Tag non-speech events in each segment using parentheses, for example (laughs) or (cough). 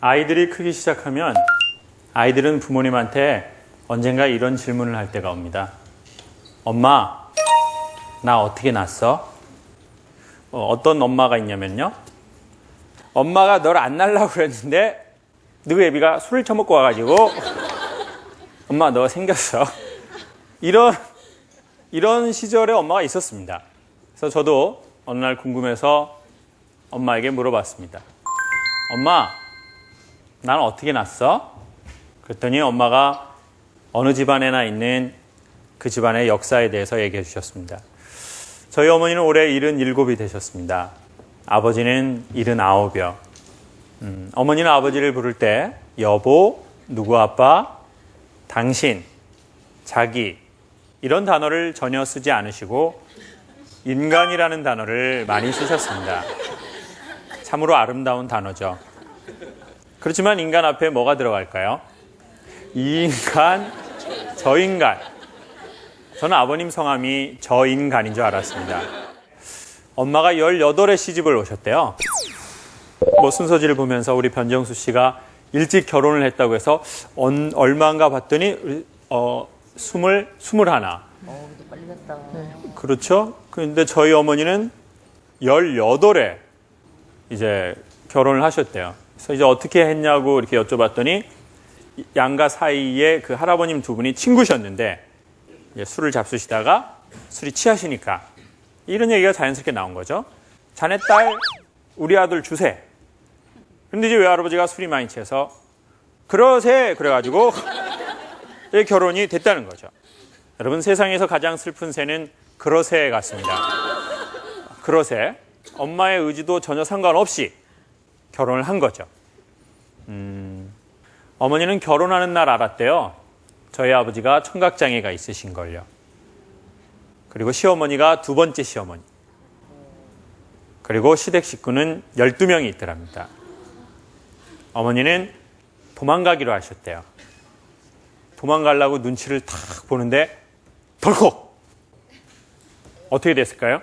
아이들이 크기 시작하면 아이들은 부모님한테 언젠가 이런 질문을 할 때가 옵니다. 엄마, 나 어떻게 낳았어? 어, 떤 엄마가 있냐면요. 엄마가 널안 낳으려고 그랬는데 너희 애비가 술을 처먹고 와가지고 엄마 너 생겼어. 이런 이런 시절에 엄마가 있었습니다. 그래서 저도 어느 날 궁금해서 엄마에게 물어봤습니다. 엄마, 나는 어떻게 났어? 그랬더니 엄마가 어느 집안에나 있는 그 집안의 역사에 대해서 얘기해 주셨습니다. 저희 어머니는 올해 77이 되셨습니다. 아버지는 79이요. 음, 어머니는 아버지를 부를 때 여보, 누구 아빠, 당신, 자기 이런 단어를 전혀 쓰지 않으시고 인간이라는 단어를 많이 쓰셨습니다. 참으로 아름다운 단어죠. 그렇지만 인간 앞에 뭐가 들어갈까요? 이 인간, 저 인간. 저는 아버님 성함이 저 인간인 줄 알았습니다. 엄마가 18에 시집을 오셨대요. 뭐 순서지를 보면서 우리 변정수 씨가 일찍 결혼을 했다고 해서 언- 얼마인가 봤더니 어, 스물, 스물 하나. 어, 근데 빨리 갔다. 그렇죠. 근데 저희 어머니는 18에 이제 결혼을 하셨대요. 그래서 이제 어떻게 했냐고 이렇게 여쭤봤더니 양가 사이에 그 할아버님 두 분이 친구셨는데 술을 잡수시다가 술이 취하시니까 이런 얘기가 자연스럽게 나온 거죠. 자네 딸 우리 아들 주세. 근데 이제 외할아버지가 술이 많이 취해서 그러세 그래가지고 이제 결혼이 됐다는 거죠. 여러분 세상에서 가장 슬픈 새는 그러새 같습니다. 그러새 엄마의 의지도 전혀 상관없이 결혼을 한 거죠. 음, 어머니는 결혼하는 날 알았대요. 저희 아버지가 청각장애가 있으신 걸요. 그리고 시어머니가 두 번째 시어머니. 그리고 시댁 식구는 12명이 있더랍니다. 어머니는 도망가기로 하셨대요. 도망가려고 눈치를 탁 보는데 덜컥 어떻게 됐을까요?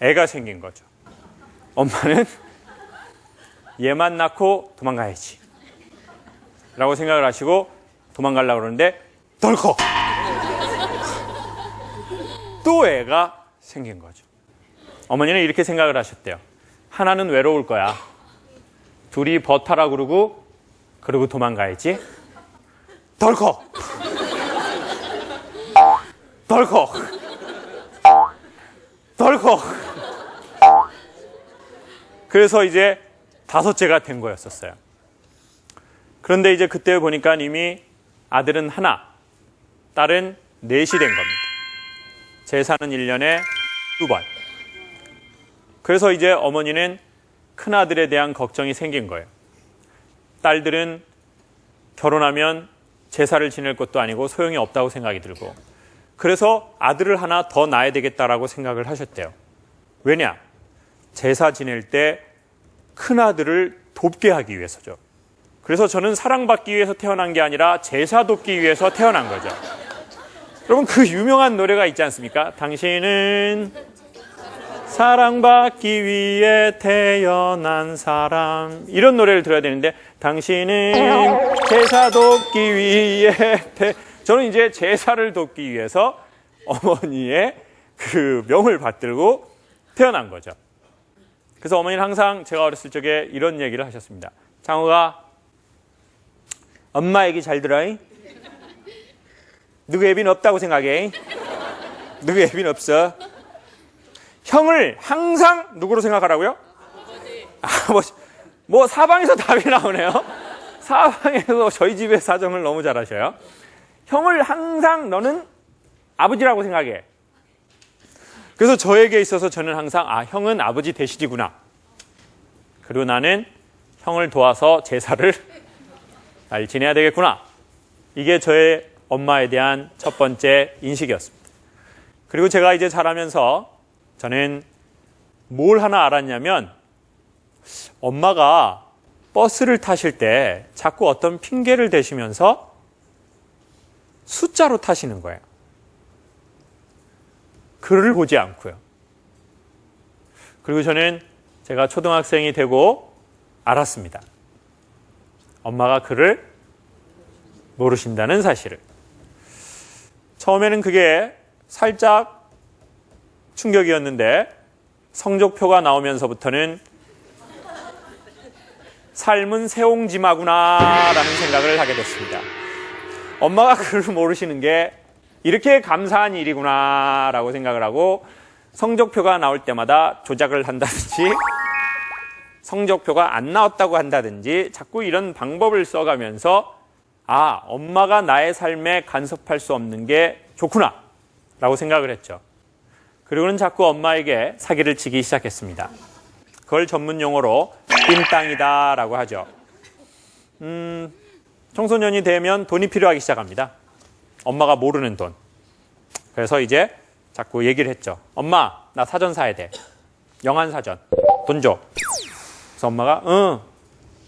애가 생긴 거죠. 엄마는 얘만 낳고 도망가야지. 라고 생각을 하시고 도망가려고 그러는데 덜컥 또 애가 생긴 거죠. 어머니는 이렇게 생각을 하셨대요. 하나는 외로울 거야. 둘이 버타라 그러고 그러고 도망가야지. 덜컥 덜컥 덜컥 그래서 이제 다섯째가 된 거였었어요. 그런데 이제 그때 보니까 이미 아들은 하나, 딸은 넷이 된 겁니다. 제사는 1년에 두 번. 그래서 이제 어머니는 큰아들에 대한 걱정이 생긴 거예요. 딸들은 결혼하면 제사를 지낼 것도 아니고 소용이 없다고 생각이 들고 그래서 아들을 하나 더 낳아야 되겠다라고 생각을 하셨대요. 왜냐? 제사 지낼 때 큰아들을 돕게 하기 위해서죠. 그래서 저는 사랑받기 위해서 태어난 게 아니라 제사 돕기 위해서 태어난 거죠. 여러분 그 유명한 노래가 있지 않습니까? 당신은 사랑받기 위해 태어난 사람 이런 노래를 들어야 되는데 당신은 제사 돕기 위해 태... 저는 이제 제사를 돕기 위해서 어머니의 그 명을 받들고 태어난 거죠. 그래서 어머니는 항상 제가 어렸을 적에 이런 얘기를 하셨습니다. 장호가 엄마 얘기 잘 들어잉? 누구 애비는 없다고 생각해? 누구 애비는 없어? 형을 항상 누구로 생각하라고요? 아버지. 뭐 사방에서 답이 나오네요. 사방에서 저희 집의 사정을 너무 잘 아셔요. 형을 항상 너는 아버지라고 생각해. 그래서 저에게 있어서 저는 항상 아 형은 아버지 대시지구나. 그리고 나는 형을 도와서 제사를 (laughs) 잘 지내야 되겠구나. 이게 저의 엄마에 대한 첫 번째 인식이었습니다. 그리고 제가 이제 자라면서 저는 뭘 하나 알았냐면 엄마가 버스를 타실 때 자꾸 어떤 핑계를 대시면서 숫자로 타시는 거예요. 글을 보지 않고요. 그리고 저는 제가 초등학생이 되고 알았습니다. 엄마가 그를 모르신다는 사실을. 처음에는 그게 살짝 충격이었는데 성적표가 나오면서부터는 삶은 새옹지마구나라는 생각을 하게 됐습니다. 엄마가 그를 모르시는 게 이렇게 감사한 일이구나 라고 생각을 하고 성적표가 나올 때마다 조작을 한다든지 (laughs) 성적표가 안 나왔다고 한다든지 자꾸 이런 방법을 써가면서 아, 엄마가 나의 삶에 간섭할 수 없는 게 좋구나 라고 생각을 했죠. 그리고는 자꾸 엄마에게 사기를 치기 시작했습니다. 그걸 전문 용어로 빈땅이다 라고 하죠. 음, 청소년이 되면 돈이 필요하기 시작합니다. 엄마가 모르는 돈. 그래서 이제 자꾸 얘기를 했죠. 엄마, 나 사전 사야 돼. 영한 사전. 돈 줘. 그래서 엄마가, 응,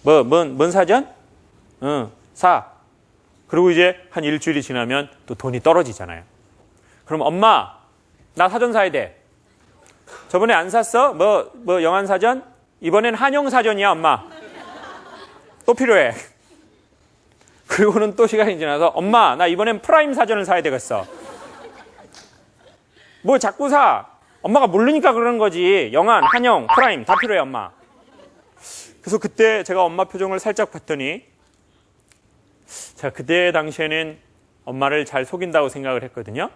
뭐, 뭔, 뭔 사전? 응, 사. 그리고 이제 한 일주일이 지나면 또 돈이 떨어지잖아요. 그럼 엄마, 나 사전 사야 돼. 저번에 안 샀어? 뭐, 뭐, 영한 사전? 이번엔 한영 사전이야, 엄마. 또 필요해. 그리고는 또 시간이 지나서 엄마, 나 이번엔 프라임 사전을 사야 되겠어. 뭐 자꾸 사. 엄마가 모르니까 그러는 거지. 영한, 한영, 프라임 다 필요해, 엄마. 그래서 그때 제가 엄마 표정을 살짝 봤더니 제가 그때 당시에는 엄마를 잘 속인다고 생각을 했거든요.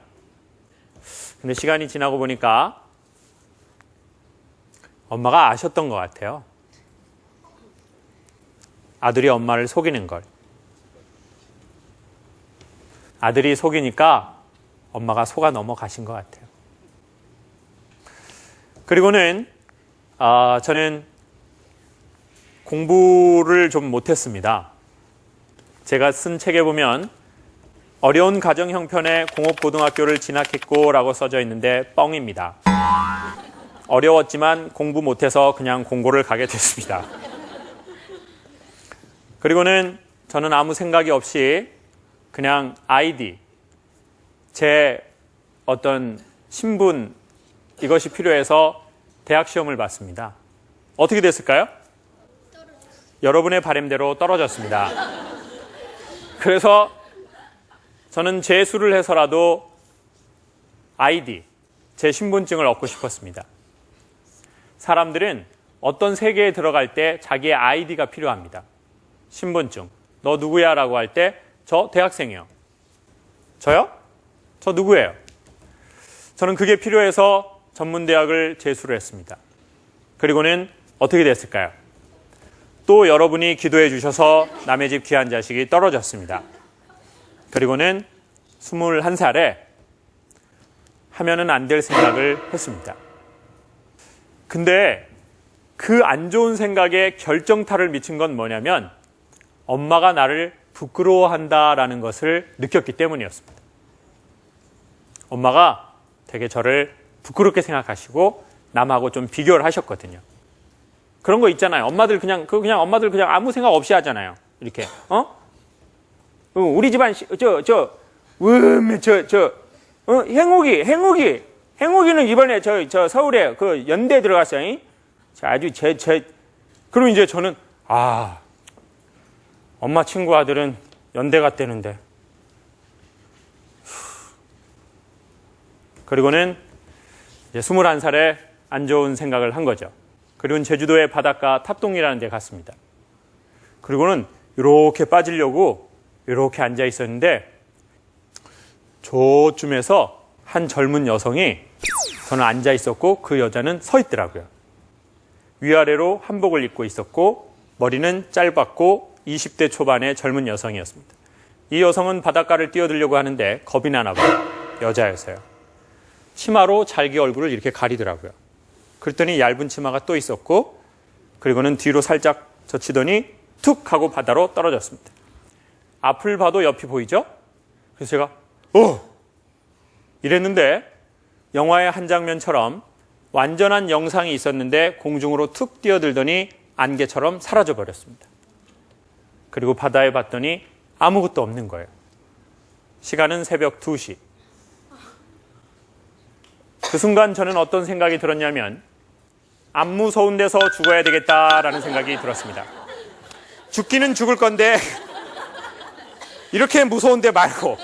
근데 시간이 지나고 보니까 엄마가 아셨던 것 같아요. 아들이 엄마를 속이는 걸. 아들이 속이니까 엄마가 속아 넘어가신 것 같아요. 그리고는 아, 저는 공부를 좀 못했습니다. 제가 쓴 책에 보면 어려운 가정 형편의 공업고등학교를 진학했고라고 써져 있는데 뻥입니다. 어려웠지만 공부 못해서 그냥 공고를 가게 됐습니다. 그리고는 저는 아무 생각이 없이 그냥 아이디, 제 어떤 신분 이것이 필요해서 대학 시험을 봤습니다. 어떻게 됐을까요? 여러분의 바램대로 떨어졌습니다. 그래서 저는 재수를 해서라도 아이디, 제 신분증을 얻고 싶었습니다. 사람들은 어떤 세계에 들어갈 때 자기의 아이디가 필요합니다. 신분증. 너 누구야? 라고 할 때, 저 대학생이요. 저요? 저 누구예요? 저는 그게 필요해서 전문대학을 재수를 했습니다. 그리고는 어떻게 됐을까요? 또 여러분이 기도해 주셔서 남의 집 귀한 자식이 떨어졌습니다. 그리고는 21살에 하면은 안 될 생각을 했습니다. 근데 그 안 좋은 생각에 결정타를 미친 건 뭐냐면 엄마가 나를 부끄러워한다라는 것을 느꼈기 때문이었습니다. 엄마가 되게 저를 부끄럽게 생각하시고 남하고 좀 비교를 하셨거든요. 그런 거 있잖아요. 엄마들 그냥 그 그냥 엄마들 그냥 아무 생각 없이 하잖아요. 이렇게 어? 어, 우리 집안 저저저저저 어, 행옥이 행옥이 행옥이는 이번에 저 저 서울에 그 연대 들어갔어요. 아주 제 제 그럼 이제 저는 아 엄마 친구 아들은 연대 갔대는데 그리고는 이제 21살에 안 좋은 생각을 한 거죠. 그리고는 제주도의 바닷가 탑동이라는 데 갔습니다. 그리고는 이렇게 빠지려고 이렇게 앉아 있었는데 저쯤에서 한 젊은 여성이 저는 앉아 있었고 그 여자는 서 있더라고요. 위아래로 한복을 입고 있었고 머리는 짧았고 20대 초반의 젊은 여성이었습니다. 이 여성은 바닷가를 뛰어들려고 하는데 겁이 나나 봐요. 여자여서요. 치마로 잘기 얼굴을 이렇게 가리더라고요. 그랬더니 얇은 치마가 또 있었고 그리고는 뒤로 살짝 젖히더니 툭 하고 바다로 떨어졌습니다. 앞을 봐도 옆이 보이죠? 그래서 제가 어 이랬는데 영화의 한 장면처럼 완전한 영상이 있었는데 공중으로 툭 뛰어들더니 안개처럼 사라져 버렸습니다. 그리고 바다에 봤더니 아무것도 없는 거예요. 시간은 새벽 2시. 그 순간 저는 어떤 생각이 들었냐면 안 무서운 데서 죽어야 되겠다라는 생각이 들었습니다. 죽기는 죽을 건데 이렇게 무서운데 말고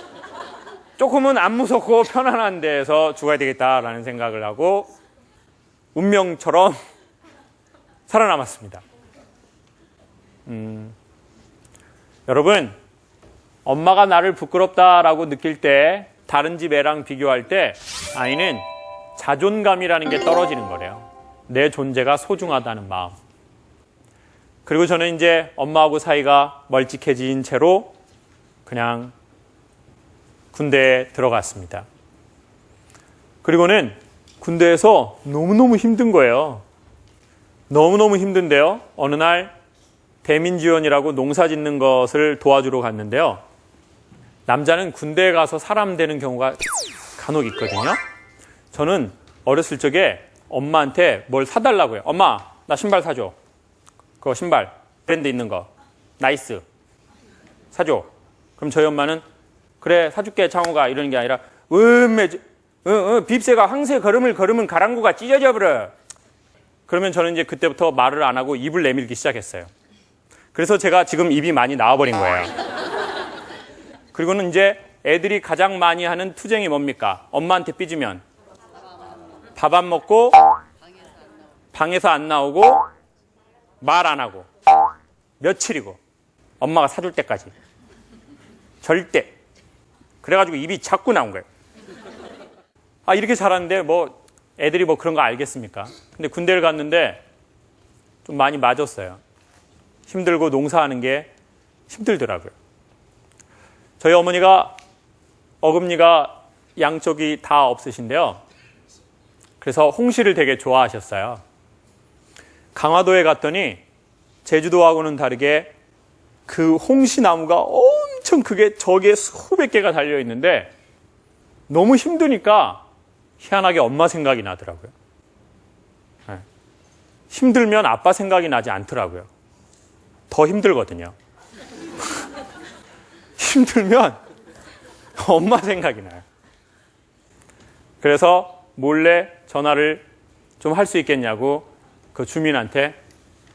조금은 안 무섭고 편안한 데에서 죽어야 되겠다라는 생각을 하고 운명처럼 살아남았습니다. 음, 여러분, 엄마가 나를 부끄럽다라고 느낄 때 다른 집 애랑 비교할 때 아이는 자존감이라는 게 떨어지는 거래요. 내 존재가 소중하다는 마음. 그리고 저는 이제 엄마하고 사이가 멀찍해진 채로 그냥 군대에 들어갔습니다. 그리고는 군대에서 너무너무 힘든 거예요. 너무너무 힘든데요. 어느 날 대민지원이라고 농사 짓는 것을 도와주러 갔는데요. 남자는 군대에 가서 사람 되는 경우가 간혹 있거든요. 저는 어렸을 적에 엄마한테 뭘 사달라고요. 엄마, 나 신발 사줘. 그거 신발, 브랜드 있는 거. 나이스. 사줘. 그럼 저희 엄마는 그래, 사줄게, 창호가. 이러는 게 아니라, 음매, 어, 어, 빕새가 항세 걸음을 걸으면 가랑구가 찢어져 버려. 그러면 저는 이제 그때부터 말을 안 하고 입을 내밀기 시작했어요. 그래서 제가 지금 입이 많이 나와버린 거예요. 그리고는 이제 애들이 가장 많이 하는 투쟁이 뭡니까? 엄마한테 삐지면 밥 안 먹고 방에서 안 나오고 말 안 하고 며칠이고 엄마가 사줄 때까지 절대 그래가지고 입이 자꾸 나온 거예요. 아 이렇게 잘하는데 뭐 애들이 뭐 그런 거 알겠습니까? 근데 군대를 갔는데 좀 많이 맞았어요. 힘들고 농사하는 게 힘들더라고요. 저희 어머니가 어금니가 양쪽이 다 없으신데요. 그래서 홍시를 되게 좋아하셨어요. 강화도에 갔더니 제주도하고는 다르게 그 홍시 나무가 엄청 크게 저기에 수백 개가 달려 있는데 너무 힘드니까 희한하게 엄마 생각이 나더라고요. 네. 힘들면 아빠 생각이 나지 않더라고요. 더 힘들거든요. (laughs) 힘들면 엄마 생각이 나요. 그래서 몰래 전화를 좀 할 수 있겠냐고 그 주민한테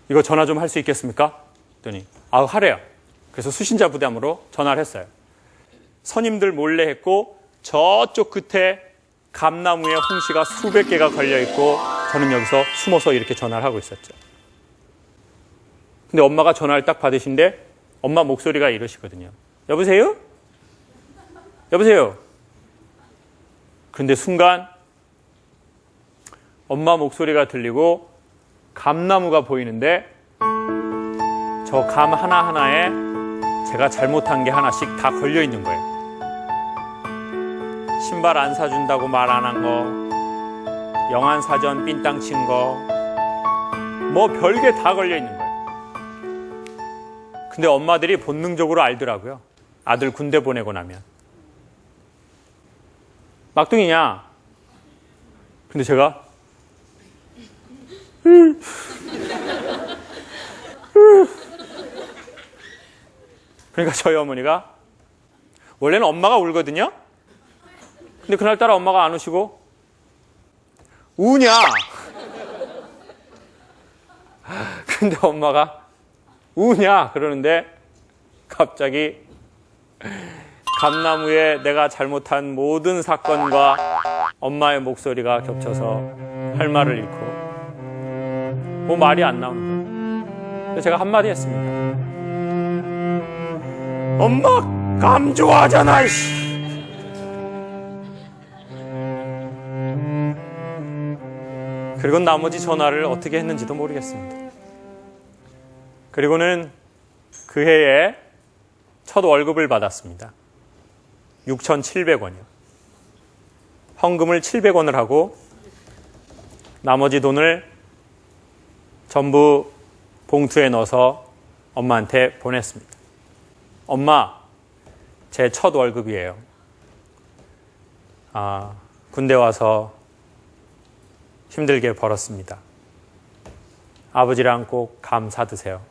이거 전화 좀 할 수 있겠습니까? 했더니 아 하래요. 그래서 수신자 부담으로 전화를 했어요. 선임들 몰래 했고 저쪽 끝에 감나무에 홍시가 수백 개가 걸려 있고 저는 여기서 숨어서 이렇게 전화를 하고 있었죠. 근데 엄마가 전화를 딱 받으신데 엄마 목소리가 이러시거든요. 여보세요? 여보세요? 근데 순간 엄마 목소리가 들리고 감나무가 보이는데 저 감 하나하나에 제가 잘못한 게 하나씩 다 걸려 있는 거예요. 신발 안 사준다고 말 안 한 거, 영안 사전 삔땅 친 거, 뭐 별게 다 걸려 있는 거예요. 근데 엄마들이 본능적으로 알더라고요. 아들 군대 보내고 나면. 막둥이냐? 근데 제가 그러니까 저희 어머니가 원래는 엄마가 울거든요. 근데 그날따라 엄마가 안 우시고 우냐? 근데 엄마가 우냐? 그러는데 갑자기 감나무에 내가 잘못한 모든 사건과 엄마의 목소리가 겹쳐서 할 말을 잃고 뭐 말이 안 나오는 거예요. 제가 한마디 했습니다. 엄마 감 좋아하잖아, 이씨. 그리고 나머지 전화를 어떻게 했는지도 모르겠습니다. 그리고는 그 해에 첫 월급을 받았습니다. 6,700원이요. 헌금을 700원을 하고 나머지 돈을 전부 봉투에 넣어서 엄마한테 보냈습니다. 엄마, 제 첫 월급이에요. 아, 군대 와서 힘들게 벌었습니다. 아버지랑 꼭 감 사 드세요.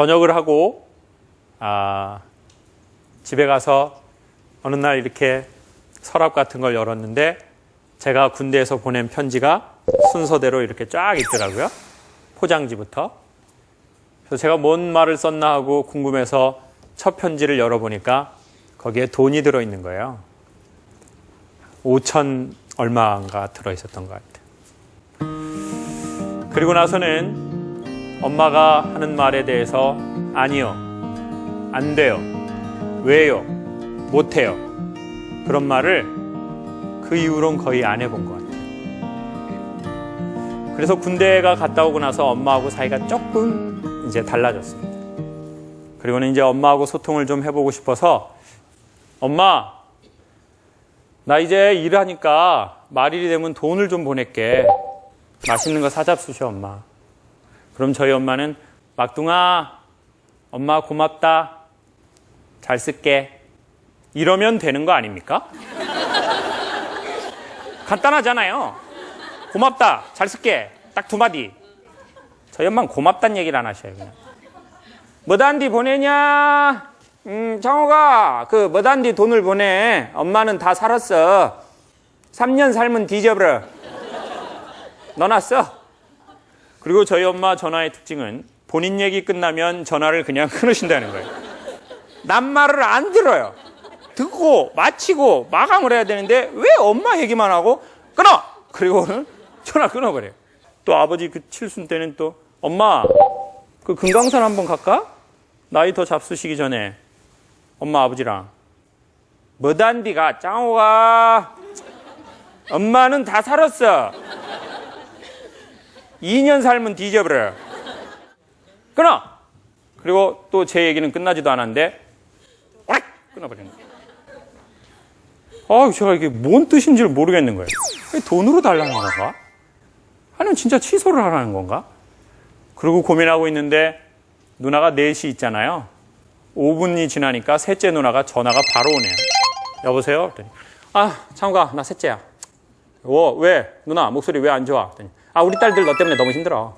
저녁을 하고 아, 집에 가서 어느 날 이렇게 서랍 같은 걸 열었는데 제가 군대에서 보낸 편지가 순서대로 이렇게 쫙 있더라고요. 포장지부터. 그래서 제가 뭔 말을 썼나 하고 궁금해서 첫 편지를 열어보니까 거기에 돈이 들어있는 거예요. 5천 얼마가 들어있었던 것 같아요. 그리고 나서는 엄마가 하는 말에 대해서 아니요, 안 돼요, 왜요, 못해요. 그런 말을 그 이후로는 거의 안 해본 것 같아요. 그래서 군대가 갔다 오고 나서 엄마하고 사이가 조금 이제 달라졌습니다. 그리고는 이제 엄마하고 소통을 좀 해보고 싶어서 엄마, 나 이제 일하니까 말일이 되면 돈을 좀 보낼게. 맛있는 거 사잡수셔, 엄마. 그럼 저희 엄마는 막둥아, 엄마 고맙다. 잘 쓸게. 이러면 되는 거 아닙니까? (laughs) 간단하잖아요. 고맙다. 잘 쓸게. 딱 두 마디. 저희 엄마는 고맙다는 얘기를 안 하셔요, 그냥. 뭐단디 보내냐? 음, 장호가 그 뭐단디 돈을 보내. 엄마는 다 살았어. 3년 살면 뒤져버려. 넣어놨어. 그리고 저희 엄마 전화의 특징은 본인 얘기 끝나면 전화를 그냥 (laughs) 끊으신다는 거예요. 남 말을 안 들어요. 듣고 마치고 마감을 해야 되는데 왜 엄마 얘기만 하고 끊어! 그리고는 전화 끊어버려요. 또 아버지 그 칠순 때는 또 엄마 그 금강산 한번 갈까? 나이 더 잡수시기 전에 엄마 아버지랑 뭐단디가 짱호가 엄마는 다 살았어 2년 살면 뒤져버려 끊어 그리고 또 제 얘기는 끝나지도 않았는데 끊어버리는 거예요 아 제가 이게 뭔 뜻인지를 모르겠는 거예요 왜 돈으로 달라는 건가? 아니면 진짜 취소를 하라는 건가? 그리고 고민하고 있는데 누나가 넷이 있잖아요. 5분이 지나니까 셋째 누나가 전화가 바로 오네요. 여보세요? 아, 창우가 나 셋째야. 어, 왜? 누나 목소리 왜 안 좋아? 그랬더니 아, 우리 딸들 너 때문에 너무 힘들어.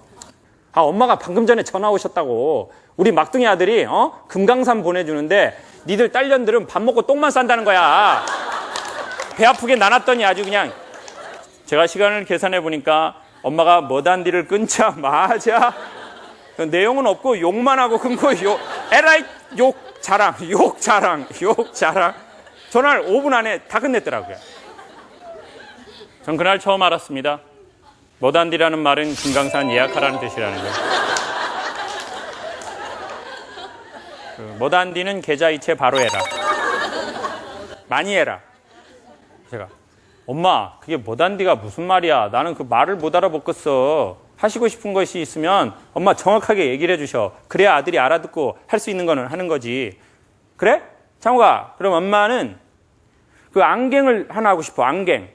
아, 엄마가 방금 전에 전화 오셨다고. 우리 막둥이 아들이 어? 금강산 보내주는데 니들 딸년들은 밥 먹고 똥만 싼다는 거야. 배 아프게 나눴더니 아주 그냥 제가 시간을 계산해 보니까 엄마가 머단디를 끊자마자 (laughs) 그 내용은 없고 욕만 하고 끊고 (laughs) 욕 에라이 욕 자랑 욕 자랑 욕 자랑 전화를 5분 안에 다 끝냈더라고요. 전 그날 처음 알았습니다. 머단디라는 말은 금강산 예약하라는 뜻이라는 거예요. 그 머단디는 계좌 이체 바로 해라. 많이 해라. 제가 엄마 그게 머단디가 무슨 말이야 나는 그 말을 못 알아먹겠어 하시고 싶은 것이 있으면 엄마 정확하게 얘기를 해주셔 그래야 아들이 알아듣고 할 수 있는 거는 하는 거지 그래? 창호가 그럼 엄마는 그 안경을 하나 하고 싶어 안경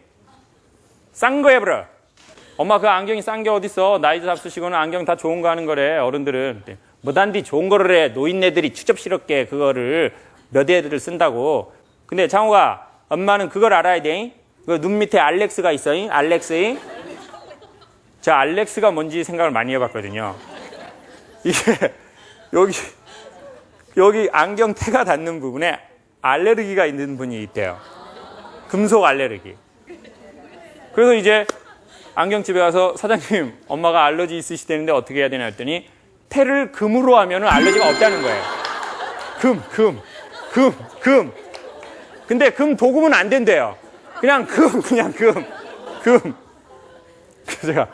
싼 거 해버려 엄마 그 안경이 싼 게 어딨어 나이 잡수시고는 안경 다 좋은 거 하는 거래 어른들은 머단디 좋은 거를 해 노인네들이 추접스럽게 그거를 몇 애들을 쓴다고 근데 창호가 엄마는 그걸 알아야 돼 그 눈 밑에 알렉스가 있어, 잉? 알렉스. 잉? 자, 알렉스가 뭔지 생각을 많이 해봤거든요. 이게 여기 여기 안경 태가 닿는 부분에 알레르기가 있는 분이 있대요. 금속 알레르기. 그래서 이제 안경집에 가서 사장님, 엄마가 알러지 있으시다는데 어떻게 해야 되냐 했더니 태를 금으로 하면 알러지가 없다는 거예요. 금, 금, 금, 금. 근데 금 도금은 안 된대요. 그냥 금, 그냥 금, 금. 그래서 제가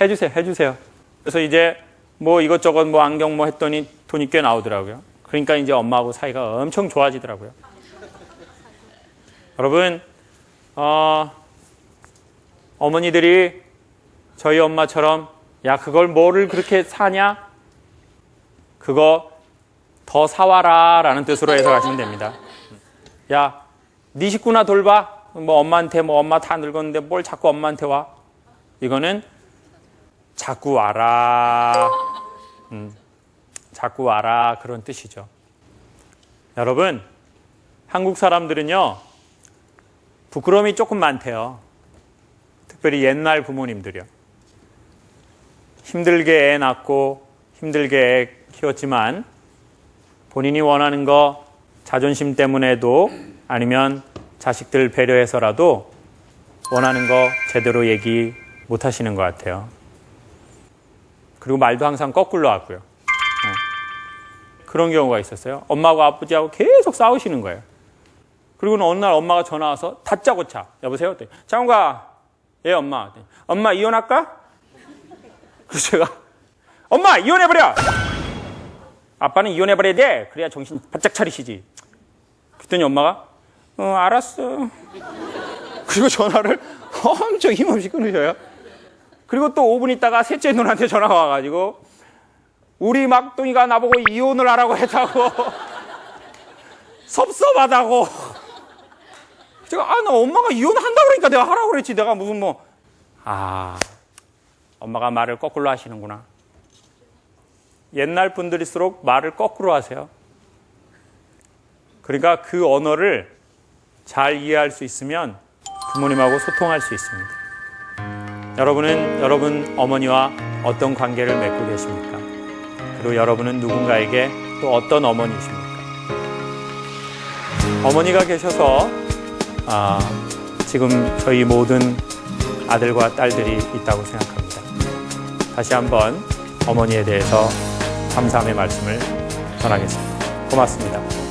해주세요, 해주세요. 그래서 이제 뭐 이것저것 뭐 안경 뭐 했더니 돈이 꽤 나오더라고요. 그러니까 이제 엄마하고 사이가 엄청 좋아지더라고요. 여러분, 어, 어머니들이 저희 엄마처럼 야 그걸 뭐를 그렇게 사냐? 그거 더 사와라 라는 뜻으로 해석하시면 됩니다. 야, 네 식구나 돌봐. 뭐 엄마한테 뭐 엄마 다 늙었는데 뭘 자꾸 엄마한테 와? 이거는 자꾸 와라. 음, 자꾸 와라 그런 뜻이죠. 여러분, 한국 사람들은요 부끄러움이 조금 많대요. 특별히 옛날 부모님들이요. 힘들게 애 낳고 힘들게 애 키웠지만 본인이 원하는 거 자존심 때문에도 아니면 자식들 배려해서라도 원하는 거 제대로 얘기 못 하시는 것 같아요. 그리고 말도 항상 거꾸로 하고요. 네. 그런 경우가 있었어요. 엄마하고 아버지하고 계속 싸우시는 거예요. 그리고는 어느 날 엄마가 전화 와서 다짜고짜 여보세요? 장훈가 예 엄마. 엄마 이혼할까? (laughs) 그래서 제가 엄마 이혼해버려! 아빠는 이혼해버려야 돼! 그래야 정신 바짝 차리시지. 그랬더니 엄마가 어 알았어. (laughs) 그리고 전화를 엄청 힘없이 끊으셔요. 그리고 또 5분 있다가 셋째 누나한테 전화가 와가지고 우리 막둥이가 나보고 이혼을 하라고 했다고. (laughs) 섭섭하다고 제가 아 나 엄마가 이혼한다 그러니까 내가 하라고 그랬지 내가 무슨 뭐 아 엄마가 말을 거꾸로 하시는구나 옛날 분들일수록 말을 거꾸로 하세요 그러니까 그 언어를 잘 이해할 수 있으면 부모님하고 소통할 수 있습니다 여러분은 여러분 어머니와 어떤 관계를 맺고 계십니까? 그리고 여러분은 누군가에게 또 어떤 어머니이십니까? 어머니가 계셔서 아, 지금 저희 모든 아들과 딸들이 있다고 생각합니다. 다시 한번 어머니에 대해서 감사함의 말씀을 전하겠습니다. 고맙습니다.